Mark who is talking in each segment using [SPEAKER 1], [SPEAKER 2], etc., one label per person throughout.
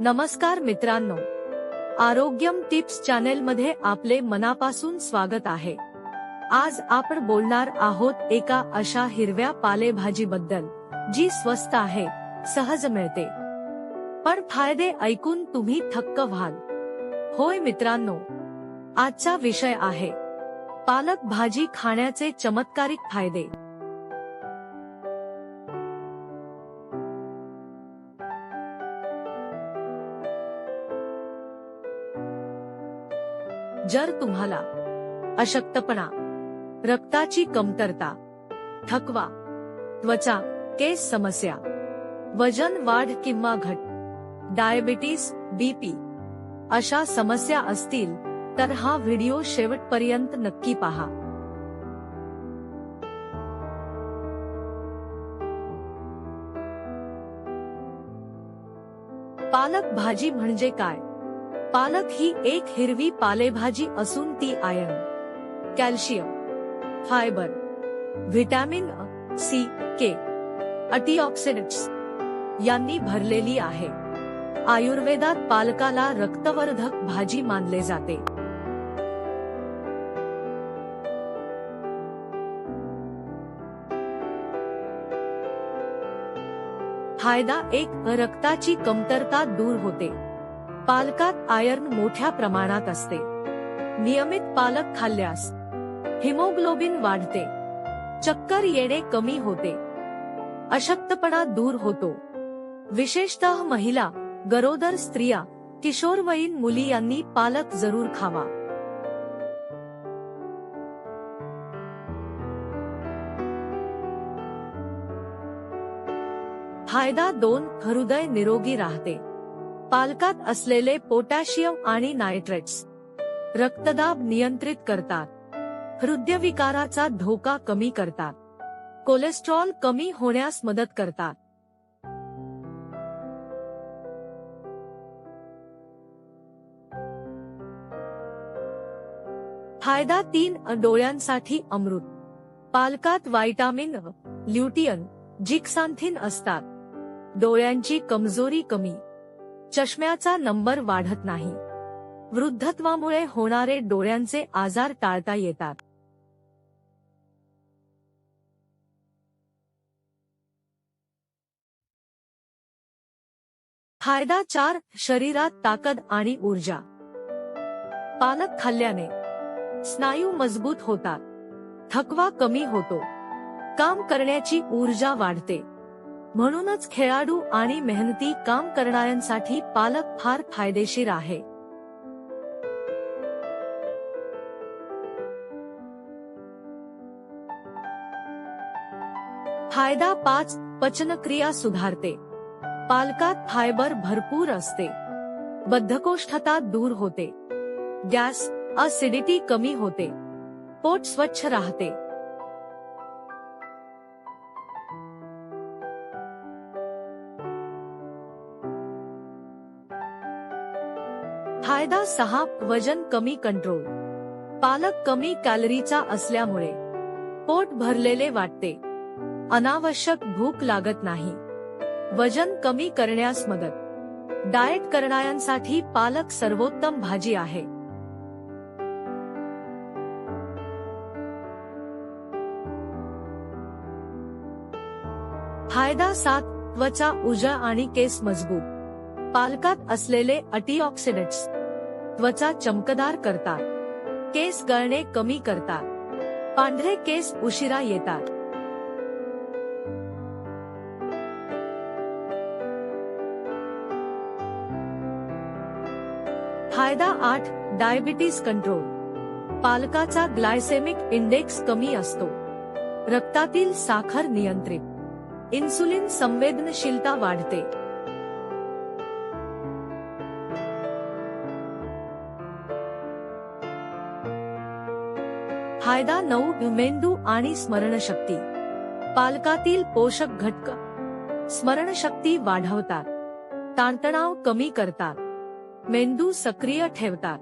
[SPEAKER 1] नमस्कार मित्रांनो. आरोग्यम tips channel मध्ये आपले मनापासून स्वागत आहे. आज आपण बोलणार आहोत एका अशा हिरव्या पालेभाजीबद्दल जी स्वस्त आहे सहज मिळते. पण फायदे ऐकून तुम्ही थक्क व्हाल. होय मित्रांनो. आजचा विषय आहे. पालक भाजी खाण्याचे चमत्कारिक फायदे. जर तुम्हाला अशक्तपणा रक्ताची कमतरता थकवा त्वचा केस समस्या वजन वाढ किंवा घट डायबिटीस बीपी अशा समस्या असतील तर हा व्हिडिओ शेवटपर्यंत नक्की पहा. पालक भाजी म्हणजे काय? पालक ही एक हिरवी पालेभाजी असून ती आयर्न कॅल्शियम फायबर व्हिटॅमिन अ, सी के अँटीऑक्सिडंट्स यांनी भरलेली आहे. आयुर्वेदात पालकाला रक्तवर्धक भाजी मानले जाते. फायदा एक रक्ताची कमतरता दूर होते. पालकात आयर्न मोठ्या प्रमाणात असते. नियमित पालक खाल्ल्यास हिमोग्लोबिन वाढते. चक्कर येणे कमी होते. अशक्तपणा दूर होतो. विशेषतः महिला गरोदर स्त्रिया किशोरवयीन मुली यांनी पालक जरूर खावा. फायदा दोन हृदय निरोगी राहते. पालकात असलेले पोटॅशियम आणि नायट्रेट्स. रक्तदाब नियंत्रित करतात. हृदयविकाराचा धोका कमी करतात. कोलेस्ट्रॉल कमी होण्यास मदत करतात. फायदा तीन डोळ्यांसाठी अमृत. पालकात व्हायटामिन ल्युटियन जिक्सांथिन असतात. डोळ्यांची कमजोरी कमी. चष्म्याचा नंबर वाढत नाही. वृद्धत्वामुळे होणारे डोळ्यांचे आजार टाळता येतात. फायदा चार शरीरात ताकद आणि ऊर्जा. पालक खाल्ल्याने स्नायू मजबूत होतात. थकवा कमी होतो. काम करण्याची ऊर्जा वाढते. म्हणूनच खेळाडू आणि मेहनती काम करणाऱ्यांसाठी पालक फार फायदेशीर आहे. फायदा पाच पचनक्रिया सुधारते. पालकात फायबर भरपूर असते. बद्धकोष्ठता दूर होते. गॅस असिडिटी कमी होते. पोट स्वच्छ राहते. फायदा सहा वजन कमी कंट्रोल पालक कमी कॅलरीचा असल्यामुळे. पोट भरलेले वाटते. अनावश्यक भूक लागत नाही. वजन कमी करण्यास मदत. डाएट करणाऱ्यांसाठी पालक सर्वोत्तम भाजी आहे. फायदा सात त्वचा उजा आणि केस मजबूत. पालकात असलेले अँटीऑक्सिडंट्स त्वचा चमकदार करतात. केस गळणे कमी करतात. पांढरे केस उशिरा येतात. फायदा आठ डायबिटीज कंट्रोल पालकाचा ग्लायसेमिक इंडेक्स कमी असतो. रक्तातील साखर नियंत्रित. इन्सुलिन संवेदनशीलता वाढते. फायदा नऊ मेंदू आणि स्मरणशक्ती. पालकातील पोषक घटक. स्मरणशक्ती वाढवतात. ताणतणाव कमी करतात. मेंदू सक्रिय ठेवतात.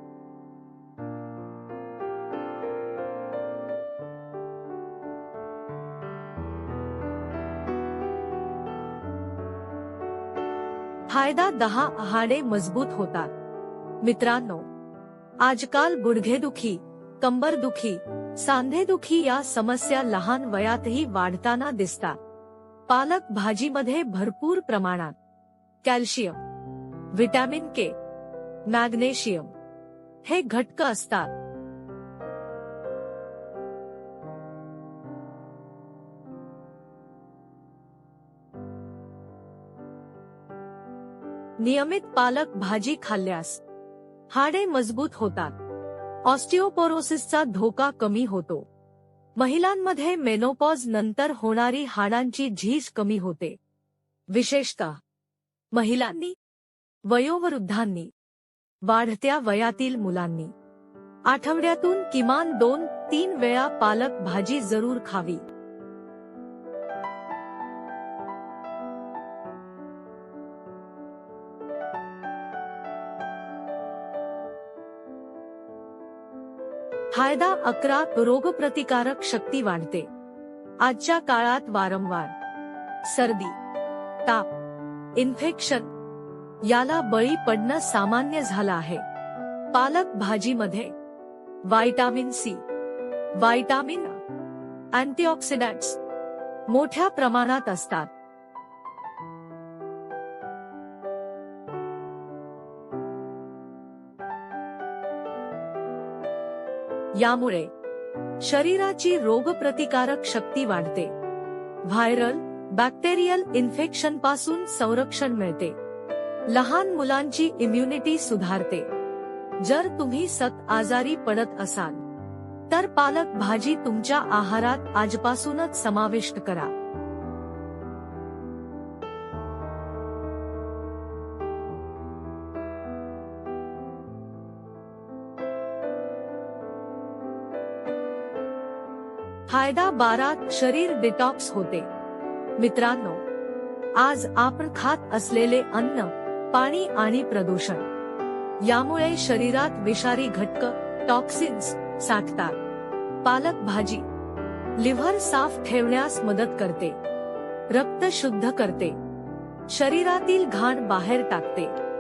[SPEAKER 1] फायदा दहा हाडे मजबूत होतात. मित्रांनो आजकाल गुडघेदुखी कंबरदुखी सांधेदुखी या समस्या लहान वयातही वाढताना दिसतात पालक भाजीमध्ये भरपूर प्रमाणात. कॅल्शियम विटॅमिन के, मॅग्नेशियम हे घटक असतात. नियमित पालक भाजी खाल्ल्यास हाडे मज़बूत होतात. ऑस्टिओपोरोसिसचा धोका कमी होतो. महिलांमध्ये मेनोपॉज नंतर होणारी हाडांची झीज कमी होते. विशेषतः महिलांनी वयोवृद्धांनी वाढत्या वयातील मुलांनी. आठवड्यातून किमान दोन तीन वेळा पालक भाजी जरूर खावी. फायदा अकरा रोगप्रतिकारक शक्ती वाढते. आजच्या काळात वारंवार. सर्दी ताप इन्फेक्शन याला बळी पडणं सामान्य झालं आहे. पालक भाजीमध्ये व्हायटामिन सी व्हायटामिन अँटीऑक्सिडंट्स मोठ्या प्रमाणात असतात. यामुळे शरीराची रोगप्रतिकारक शक्ती वाढते. व्हायरल बॅक्टेरियल इन्फेक्शनपासून संरक्षण मिळते. लहान मुलांची इम्युनिटी सुधारते. जर तुम्ही सत आजारी पडत असाल तर पालक भाजी तुमच्या आहारात आजपासूनच समाविष्ट करा. फायदा बारा शरीर डिटॉक्स होते. मित्रांनो आज आपण खात असलेले अन्न पाणी आणि प्रदूषण यामुळे शरीरात विषारी घटक टॉक्सिन्स साठतात. पालक भाजी लिव्हर साफ ठेवण्यास मदत करते. रक्त शुद्ध करते. शरीरातील घाण बाहेर टाकते.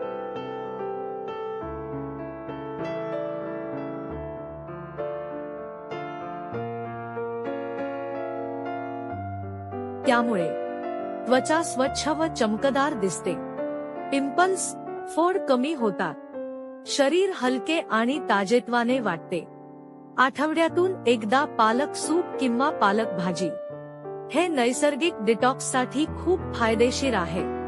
[SPEAKER 1] त्यामुळे त्वचा स्वच्छ व चमकदार दिसते. पिंपल्स फोड कमी होतात. शरीर हलके आणि ताजेत्वाने वाटते. आठवड्यातून एकदा पालक सूप किंवा पालक भाजी. हे नैसर्गिक डिटॉक्ससाठी खूप फायदेशीर आहे.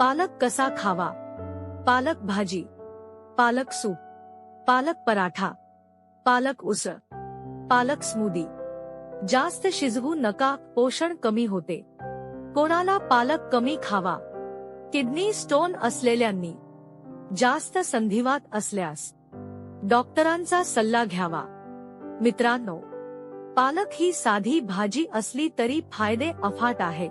[SPEAKER 1] पालक कसा खावा? पालक भाजी, पालक सूप, पालक पराठा, पालक उसळ, पालक स्मूदी. जास्त शिजवू नका, पोषण कमी होते. कोणाला पालक कमी खावा? किडनी स्टोन असलेल्यांनी. जास्त संधिवात असल्यास. डॉक्टरांचा सल्ला घ्यावा. मित्रांनो, पालक ही साधी भाजी असली तरी फ़ायदे अफाट आहेत.